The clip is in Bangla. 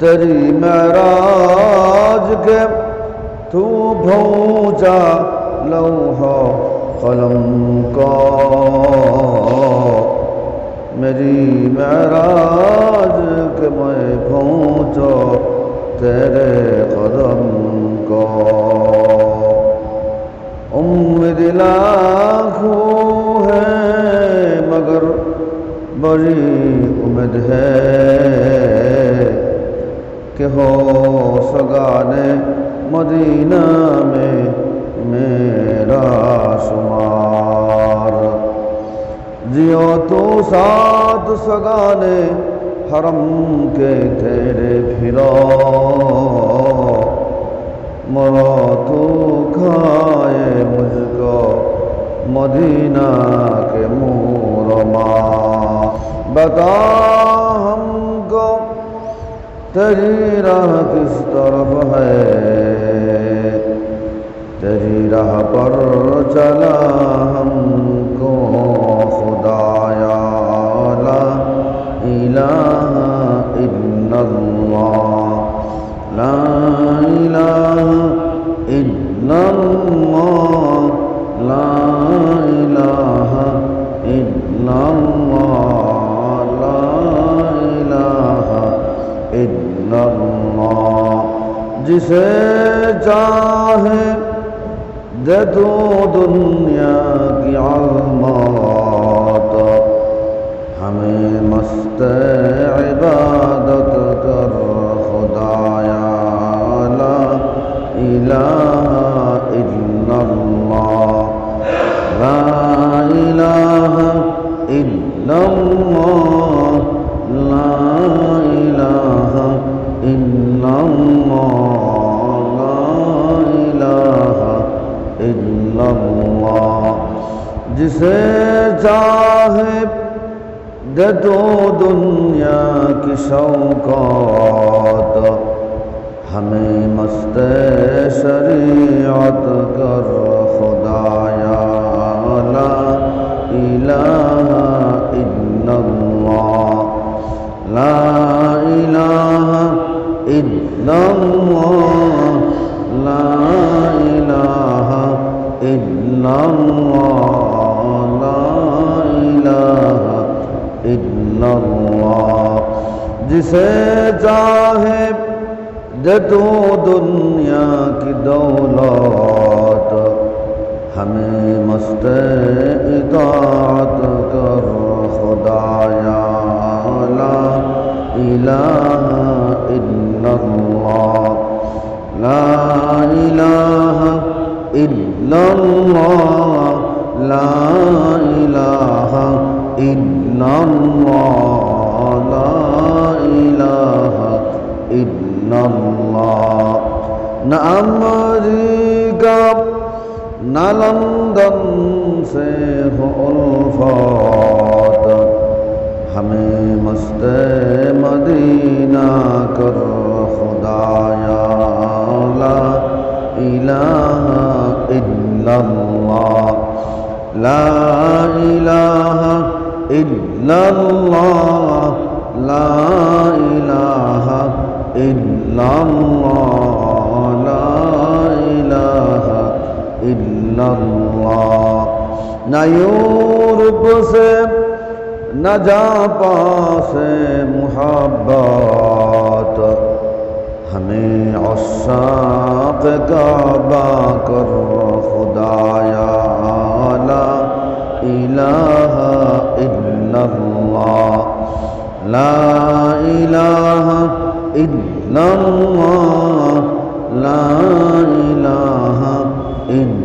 तेरी महराज के तू भौजा लौहा कलम का कि हो सगाने मदीना में मेरा शुमार। जियो तो साथ सगाने हरम के तेरे फिरो। मरो तो खाए मुझको मदीना के मूरमा। बता تجری راہ کس طرف ہے تیری راہ پر چلا ہم کو خدایا لا الہ الا اللہ لا الہ الا اللہ لا الہ الا اللہ जिसे चाहे दे दो दुनिया की आलमात हमें मस्त इबादत कर खुदाया ला इलाहा इल्लल्लाह ला इलाहा इल्लल्लाह مدة دنیا کی شوقات ہمیں مست شریعت کر خدایا لا الہ الا اللہ لا الہ الا اللہ لا الہ الا اللہ जिसे चाहे दे तो दुनिया की दौलत, हमें मस्त इतात कर, खुदाया ला इलाहा इल्लल्लाह। ला इलाहा इल्लल्लाह। ला इलाहा इल्लल्लाह। নামরিগাপ নালন্দন সে উলফাত। হমে মস্তে মদিনা কর খুদায়া, লা ইলাহা ইল্লাল্লাহ। লা ইলাহা ইল্লাল্লাহ, লা ইলাহা ইল্লাল্লাহ। اللہ نہ یورپ سے نہ جاپا سے محبت. ہمیں عشاق کعبہ کر خدایا لا إله الا الله لا إله الا الله لا إله الا